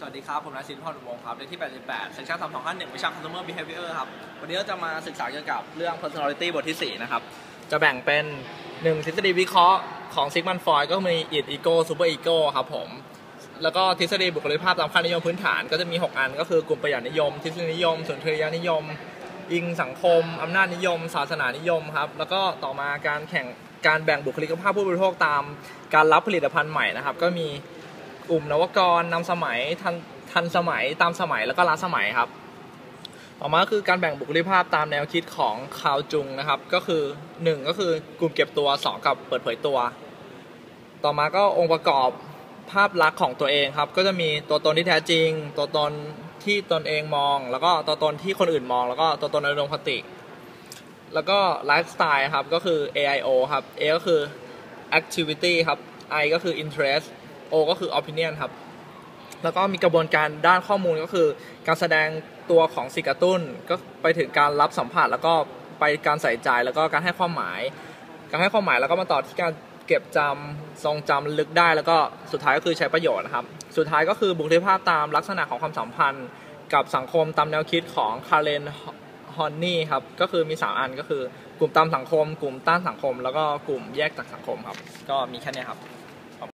สวัสดีครับ ผมนายศิลป์พรอุโมงค์ครับเลขที่ 88 section 3251วิชา consumer behavior ครับ วันนี้เราจะมาศึกษาเกี่ยวกับเรื่อง personality บทที่ 4 นะครับ จะแบ่งเป็น 1 ทฤษฎีวิเคราะห์ของซิกมันฟอยก็มี id ego super ego ครับผม แล้วก็ทฤษฎีบุคลิกภาพตามค่านิยมพื้นฐานก็จะมี 6 อัน ก็คือกลุ่มประหยัดนิยม ทฤษฎีนิยมสุนทรียนิยม อิงสังคม อำนาจนิยม ศาสนานิยมครับ แล้วก็ต่อมาการแข่งการแบ่งบุคลิกภาพผู้บริโภคตาม การรับผลิตภัณฑ์ใหม่นะครับ ก็มี กลุ่มนวกรนำสมัยทันทันสมัยตามสมัยแล้วก็ล้าสมัยครับ ต่อมาคือการแบ่งบุคลิกภาพตามแนวคิดของคาวจุงนะครับ ก็คือ 1 ก็คือกลุ่มเก็บตัว 2 กับเปิดเผยตัว ต่อมาก็องค์ประกอบภาพลักษณ์ของตัวเองครับ ก็จะมีตัวตนที่แท้จริง ตัวตนที่ตนเองมอง แล้วก็ตัวตนที่คนอื่นมอง แล้วก็ตัวตนในอุดมคติ แล้วก็ไลฟ์สไตล์ครับก็คือ AIO ครับ A ก็คือ activity ครับ I ก็คือ interest O ก็คือ opinion ครับ แล้วก็มีกระบวนการด้านข้อมูลก็คือ การแสดงตัวของสิกระตุ้น ก็ไปถึงการรับสัมผัสแล้วก็ไปการใส่ใจแล้วก็การให้ความหมาย การให้ความหมายแล้วก็มาต่อที่การเก็บจำทรงจำลึกได้แล้วก็สุดท้ายก็คือใช้ประโยชน์นะครับ สุดท้ายก็คือบุคลิกภาพตามลักษณะของความสัมพันธ์ กับสังคมตามแนวคิดของคาร์เรนฮอนนี่ครับ ก็คือมี 3 อันก็คือกลุ่มตามสังคม กลุ่มต้านสังคม แล้วก็กลุ่มแยกจากสังคมครับ ก็มีแค่นี้ครับ